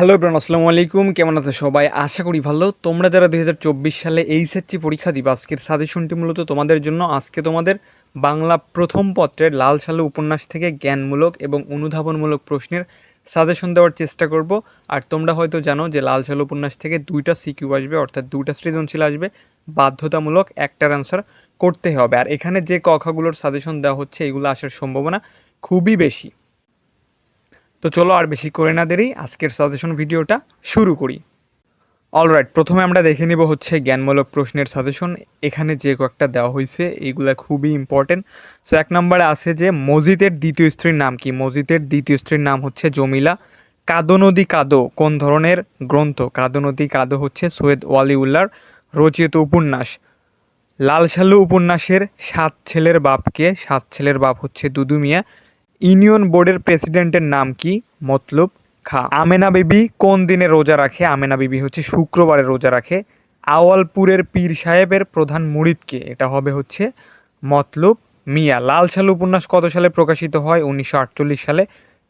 Hello bran আসসালামু আলাইকুম। কেমন আছো সবাই? আশা করি ভালো। তোমরা যারা দুই হাজার চব্বিশ সালে এইচএসসি পরীক্ষা দিবা, আজকের সাজেশনটি মূলত তোমাদের জন্য। আজকে তোমাদের বাংলা প্রথম পত্রের লাল সালু উপন্যাস থেকে জ্ঞানমূলক এবং অনুধাবনমূলক প্রশ্নের সাজেশন দেওয়ার চেষ্টা করব। আর তোমরা হয়তো জানো যে লাল সালু উপন্যাস থেকে দুইটা সিকিউ আসবে, অর্থাৎ দুইটা সৃজনশীল আসবে। বাধ্যতামূলক একটার অ্যান্সার করতে হবে। আর এখানে যে কখাগুলোর সাজেশন দেওয়া হচ্ছে, এগুলো আসার সম্ভাবনা খুবই বেশি। তো চলো আর বেশি করে না দেরি, আজকের সাজেশন ভিডিওটা শুরু করি। অলরাইট প্রথমে আমরা দেখে নিব হচ্ছে জ্ঞানমূলক প্রশ্নের সাজেশন এখানে যে কয়েকটা দেওয়া হয়েছে এইগুলা খুবই ইম্পর্টেন্ট সো এক নম্বরে আছে যে মজিদের দ্বিতীয় স্ত্রীর নাম কি? মজিদের দ্বিতীয় স্ত্রীর নাম হচ্ছে জমিলা। কাদো নদী কাদো, কোন ধরনের গ্রন্থ? কাদো নদী কাদো হচ্ছে সৈয়দ ওয়ালিউল্লার রচিত উপন্যাস। লাল উপন্যাসের সাত ছেলের বাপকে, সাত ছেলের বাপ হচ্ছে দুদু মিয়া ইউনিয়ন বোর্ডের প্রেসিডেন্টের নাম কি? মতলব খা। আমেনা বিবি কোন দিনে রোজা রাখে? আমেনা বিবি হচ্ছে শুক্রবারে রোজা রাখে। আওয়ালপুরের পীর সাহেবের প্রধান মুরিদকে এটা হবে হচ্ছে মতলব মিয়া। লাল সালু উপন্যাস কত সালে প্রকাশিত হয়? উনিশশো আটচল্লিশ সালে।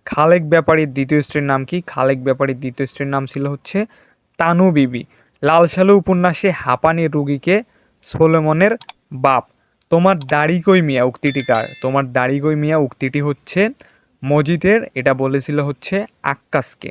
খালেক ব্যাপারীর দ্বিতীয় স্ত্রীর নাম কি? খালেক ব্যাপারীর দ্বিতীয় স্ত্রীর নাম ছিল হচ্ছে তানু বিবি। লাল সালু উপন্যাসে হাঁপানি রুগীকে সোলেমনের বাপ তোমার দাড়ি কই মিয়া উক্তিটি কার তোমার দাড়ি কই মিয়া উক্তিটি হচ্ছে মজিদের, এটা বলেছিল হচ্ছে আক্কাসকে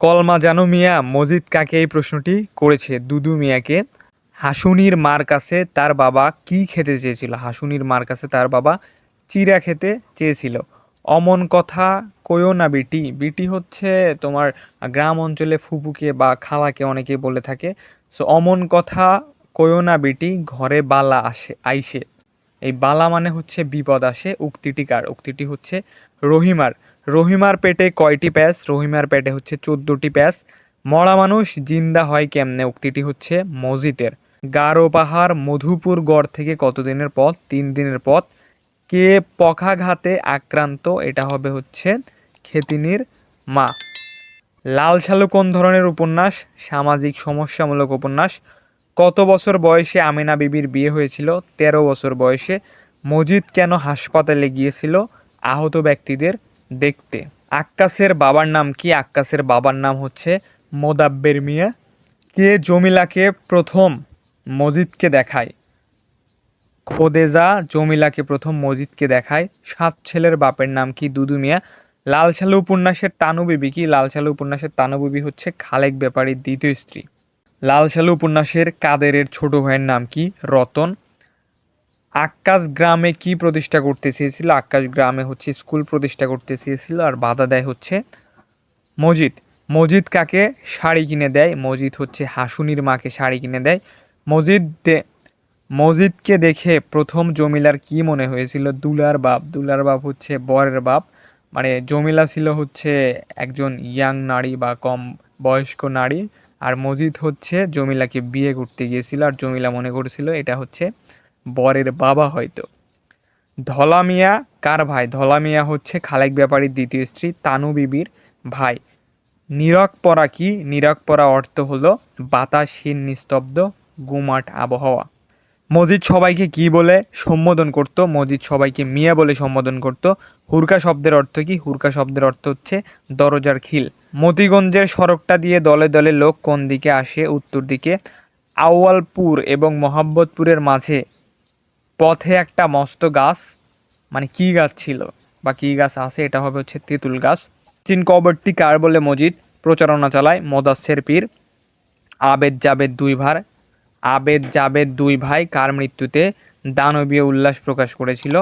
কলমা জানো মিয়া, মজিদ কাকে এই প্রশ্নটি করেছে? দুদু মিয়াকে, হাসুনির মার কাছে তার বাবা কি খেতে চেয়েছিল? হাসুনির মার কাছে তার বাবা চিরা খেতে চেয়েছিল। অমন কথা কইও না বিটি। বিটি হচ্ছে তোমার গ্রাম অঞ্চলে ফুপুকে বা খালাকে অনেকে বলে থাকে। সো অমন কথা কইও না বিটি, ঘরে বালা আসে, আইসে। এই বালা মানে হচ্ছে বিপদ আসে, উক্তিটি কার? উক্তিটি হচ্ছে রহিমার। রহিমার পেটে কয়টি প্যাস রহিমার পেটে হচ্ছে চোদ্দটি প্যাস মরা মানুষ জিন্দা হয় কেমনে? উক্তিটি হচ্ছে মসজিদের গারো পাহাড় মধুপুর গড় থেকে কতদিনের পথ? তিন দিনের পথ। কে পখাঘাতে আক্রান্ত? এটা হবে হচ্ছে খেতিনির মা। লাল সালু কোন ধরনের উপন্যাস? সামাজিক সমস্যামূলক উপন্যাস। কত বছর বয়সে আমিনা বিবির বিয়ে হয়েছিল? তেরো বছর বয়সে মজিদ কেন হাসপাতালে গিয়েছিল? আহত ব্যক্তিদের দেখতে। আক্কাসের বাবার নাম কি? আক্কাসের বাবার নাম হচ্ছে মোদাব্বের মিয়া। কে জমিলাকে প্রথম মজিদকে দেখায়? খোদেজা জমিলাকে প্রথম মজিদকে দেখায়। সাত ছেলের বাপের নাম কি? দুদু মিয়া। লাল সালু উপন্যাসের তানু বিবি কি? লাল সালু উপন্যাসের তানু বিবি হচ্ছে খালেক ব্যাপারীর দ্বিতীয় স্ত্রী। লাল সালু উপন্যাসের কাদেরের ছোট ভাইয়ের নাম কি? রতন। আক্কাস গ্রামে কি প্রতিষ্ঠা করতে চেয়েছিল? আক্কাস গ্রামে হচ্ছে স্কুল প্রতিষ্ঠা করতে চেয়েছিল আর বাধা দেয় হচ্ছে মজিদ। মজিদ কাকে? শাড়ি কিনে দেয়। মজিদ হচ্ছে হাসুনির মাকে শাড়ি কিনে দেয়। মজিদ মজিদকে দেখে প্রথম জমিলার কি মনে হয়েছিল? দুলার বাপ। দুলার বাপ হচ্ছে বরের বাপ। মানে জমিলা ছিল হচ্ছে একজন ইয়াং নারী বা কম বয়স্ক নারী। আর মজিদ হচ্ছে জমিলাকে বিয়ে করতে গিয়েছিল। আর জমিলা মনে করেছিল এটা হচ্ছে বরের বাবা হয়তো। ধলা মিয়া, কার ভাই? ধলা মিয়া হচ্ছে খালেক ব্যাপারীর দ্বিতীয় স্ত্রী, তানু বিবির ভাই। নিরক পরা কি? নিরক পরা অর্থ হলো বাতাসহীন নিস্তব্ধ, গুমাট আবহাওয়া। মজিদ সবাইকে কি বলে সম্বোধন করত? মজিদ সবাইকে মিয়া বলে সম্বোধন করত। হুরকা শব্দের অর্থ কি? হুরকা শব্দের অর্থ হচ্ছে দরজার খিল। মতিগঞ্জের সড়কটা দিয়ে দলে দলে লোক কোন দিকে আসে? উত্তর দিকে আউয়ালপুর এবং মোহাম্মদপুরের মাঝে। পথে একটা মস্ত গাছ মানে কি গাছ ছিল বা কি গাছ আছে, এটা হবে হচ্ছে তেঁতুল গাছ। চীন কবরটি কার বলে মজিদ? প্রচারণা চালায় মদাসের পীর। আবেদ জাবেদ দুই ভার আবেদ জাবেদ দুই ভাই কার মৃত্যুতে? দানবীয় উল্লাস প্রকাশ করেছিল।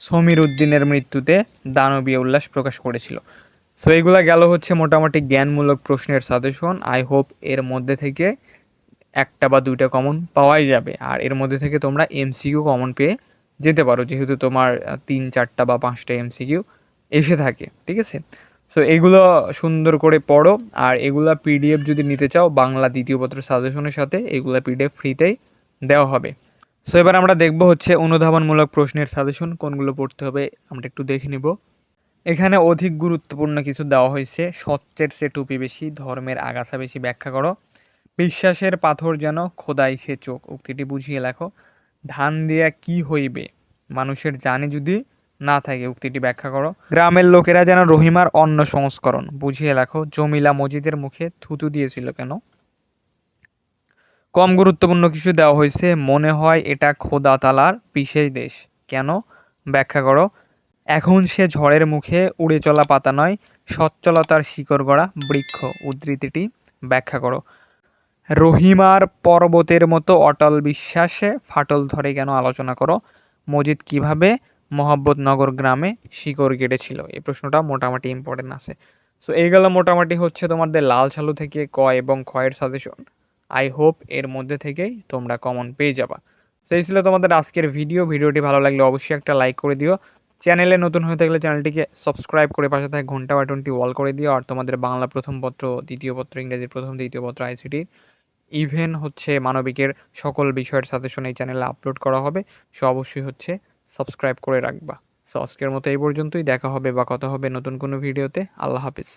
সমীর উদ্দিনের মৃত্যুতে দানবীয় উল্লাস প্রকাশ করেছিল। সো এগুলা গেল হচ্ছে মোটামুটি জ্ঞানমূলক প্রশ্নের সাজেশন। আই হোপ এর মধ্যে থেকে একটা বা দুইটা কমন পাওয়াই যাবে। আর এর মধ্যে থেকে তোমরা এমসিকিউ কমন পেয়ে যেতে পারো, যেহেতু তোমার তিন, চারটা বা পাঁচটা এমসিকিউ এসে থাকে, ঠিক আছে? সো এগুলো সুন্দর করে পড়ো, আর এগুলা পিডিএফ যদি নিতে চাও, বাংলা দ্বিতীয় পত্র সাজেশনের সাথে এগুলা পিডিএফ ফ্রিতেই দেওয়া হবে। সো এবার আমরা দেখব হচ্ছে অনুধাবনমূলক প্রশ্নের সাজেশন, কোনগুলো পড়তে হবে, আমরা একটু দেখে নিব। এখানে অধিক গুরুত্বপূর্ণ কিছু দেওয়া হয়েছে সত্যের সে টুপি বেশি, ধর্মের আগাছা বেশি ব্যাখ্যা করো। বিশ্বাসের পাথর যেন খোদাই সে চোখ। উক্তিটি বুঝিয়ে লেখো। ধান দিয়া কি হইবে? মানুষের জানে যদি না থাকে, উক্তিটি ব্যাখ্যা করো। গ্রামের লোকেরা যেন রহিমার অন্ন সংস্করণ। বুঝিয়ে লেখো, জমিলা মজিদের মুখে থুতু দিয়েছিল কেন? কম গুরুত্বপূর্ণ কিছু দেওয়া হয়েছে। মনে হয় এটা খোদা তালার বিশেষ দেশ। কেন? ব্যাখ্যা করো। এখন সে ঝড়ের মুখে উড়ে চলা পাতা নয়, সচ্ছলতার শিকড় গড়া বৃক্ষ। উদ্ধৃতিটি ব্যাখ্যা করো। রহিমার পর্বতের মতো অটল বিশ্বাসে ফাটল ধরে কেন আলোচনা করো? মজিদ কীভাবে মোহাম্মদনগর গ্রামে শিকড় কেটেছিল? এই প্রশ্নটা মোটামুটি ইম্পর্টেন্ট আছে। সো এইগুলো মোটামুটি হচ্ছে তোমাদের লাল সালু থেকে ক এবং খয়ের সাজেশন আই হোপ এর মধ্যে থেকেই তোমরা কমন পেয়ে যাবা। সো এই ছিল তোমাদের আজকের ভিডিও ভিডিওটি ভালো লাগলে অবশ্যই একটা লাইক করে দিও। চ্যানেলে নতুন হয়ে থাকলে চ্যানেলটিকে সাবস্ক্রাইব করে পাশে থাকে ঘণ্টা বাটনটি অল করে দিও। আর তোমাদের বাংলা প্রথম পত্র, দ্বিতীয় পত্র ইংরেজির প্রথম, দ্বিতীয় পত্র আইসিটি ইভেন হচ্ছে মানবিকের সকল বিষয়ের সাজেশন এই চ্যানেলে আপলোড করা হবে, সো অবশ্যই হচ্ছে সাবস্ক্রাইব করে রাখবা। সো আজকের মতো এই পর্যন্তই, দেখা হবে বা কথা হবে নতুন কোনো ভিডিওতে। আল্লাহ হাফিজ।